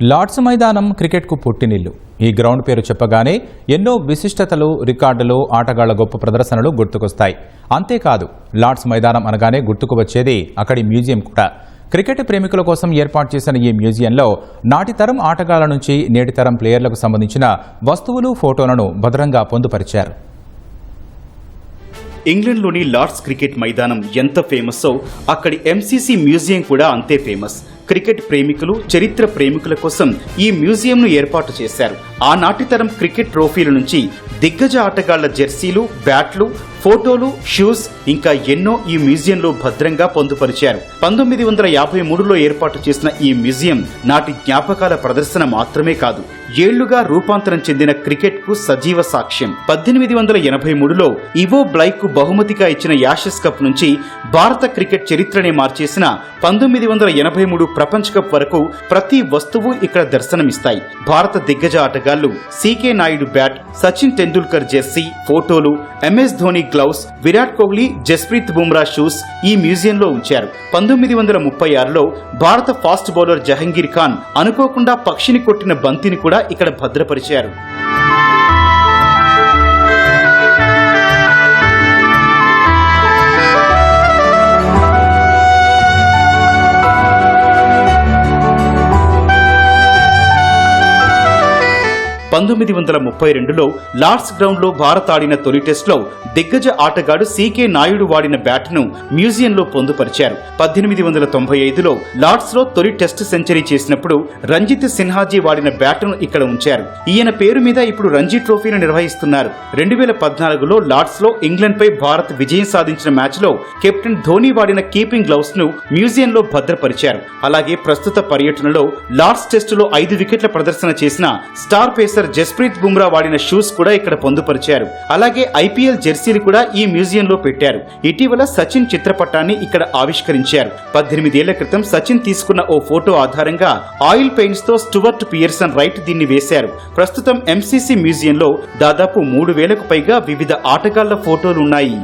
Lord's మైదానం క్రికెట్కు పుట్టినిల్లు. ఈ గ్రౌండ్ పేరు చెప్పగానే ఎన్నో విశిష్టతలు రికార్డులు ఆటగాళ్ళ గొప్ప ప్రదర్శనలు గుర్తుకొస్తాయి. అంతేకాదు లార్డ్స్ మైదానం అనగానే గుర్తుకు వచ్చేది అక్కడి మ్యూజియం కూడా. క్రికెట్ ప్రేమికుల కోసం ఏర్పాటు చేసిన ఈ మ్యూజియంలో నాటి తరం ఆటగాళ్ళ నుంచి నేటి తరం ప్లేయర్లకు సంబంధించిన వస్తువులు ఫోటోలను భద్రంగా పొందుపరిచారు. ఇంగ్లండ్లోని లార్డ్స్ క్రికెట్ మైదానం ఎంత ఫేమస్సో అక్కడి ఎంసీసీ మ్యూజియం కూడా అంతే ఫేమస్. క్రికెట్ ప్రేమికులు చరిత్ర ప్రేమికుల కోసం ఈ మ్యూజియంను ఏర్పాటు చేశారు. ఆనాటి తరం క్రికెట్ ట్రోఫీల నుంచి దిగ్గజ ఆటగాళ్ళ జెర్సీలు బ్యాట్లు ఫోటోలు షూస్ ఇంకా ఎన్నో ఈ మ్యూజియంలో భద్రంగా పొందుపరిచారు. పంతొమ్మిది వందల యాభై మూడులో ఏర్పాటు చేసిన ఈ మ్యూజియం నాటి జ్ఞాపకాల ప్రదర్శన మాత్రమే కాదు ఏళ్ళుగా రూపాంతరం చెందిన క్రికెట్కు సజీవ సాక్ష్యం. పద్దెనిమిది వందల ఎనభై మూడులో ఇవో బ్లైక్కు బహుమతిగా ఇచ్చిన యాషెస్ కప్ నుంచి భారత క్రికెట్ చరిత్రనే మార్చేసిన పంతొమ్మిది వందల ఎనభై మూడు ప్రపంచ కప్ వరకు ప్రతి వస్తువు ఇక్కడ దర్శనమిస్తాయి. భారత దిగ్గజ ఆటగాళ్ళు CK Nayudu bat Sachin Tendulkar jersey ఫోటోలు MS Dhoni gloves Virat Kohli Jasprit Bumrah shoes ఈ మ్యూజియంలో ఉంచారు. పంతొమ్మిది వందల ముప్పై ఆరులో భారత ఫాస్ట్ బౌలర్ జహంగీర్ ఖాన్ అనుకోకుండా పక్షిని కొట్టిన బంతిని కూడా ఇక్కడ భద్రపరిచారు. పంతొమ్మిది వందల ముప్పై రెండులో లార్డ్స్ గ్రౌండ్లో భారత్ ఆడిన తొలి టెస్ట్లో దిగ్గజ ఆటగాడు సీకే నాయుడు వాడిన బ్యాట్ను మ్యూజియంలో పొందుపరిచారు. పద్దెనిమిది వందల తొంభై ఐదులో లార్డ్స్లో తొలి టెస్ట్ సెంచరీ చేసినప్పుడు రంజిత్ సిన్హాజీ వాడిన బ్యాట్ను ఇక్కడ ఉంచారు. ఈయన పేరు మీద ఇప్పుడు రంజీ ట్రోఫీని నిర్వహిస్తున్నారు. రెండు వేల పద్నాలుగులో లార్డ్స్లో పై భారత్ విజయం సాధించిన మ్యాచ్లో కెప్టెన్ ధోని వాడిన కీపింగ్ గ్లౌస్ను మ్యూజియంలో భద్రపరిచారు. అలాగే ప్రస్తుత పర్యటనలో లార్డ్స్ టెస్టులో ఐదు వికెట్ల ప్రదర్శన చేసిన స్టార్ పేసర్ జస్ప్రీత్ బుమ్రా వాడిన షూస్ కూడా ఇక్కడ పొందుపరిచారు. అలాగే ఐపీఎల్ జెర్సీలు కూడా ఈ మ్యూజియంలో పెట్టారు. ఇటీవల సచిన్ చిత్రపటాన్ని ఇక్కడ ఆవిష్కరించారు. పద్దెనిమిదేళ్ళ క్రితం సచిన్ తీసుకున్న ఓ ఫోటో ఆధారంగా ఆయిల్ పెయింట్స్తో స్టువర్ట్ పియర్సన్ రైట్ దీన్ని వేశారు. ప్రస్తుతం ఎంసీసీ మ్యూజియంలో దాదాపు మూడు వేలకు పైగా వివిధ ఆటగాళ్ళ ఫోటోలున్నాయి.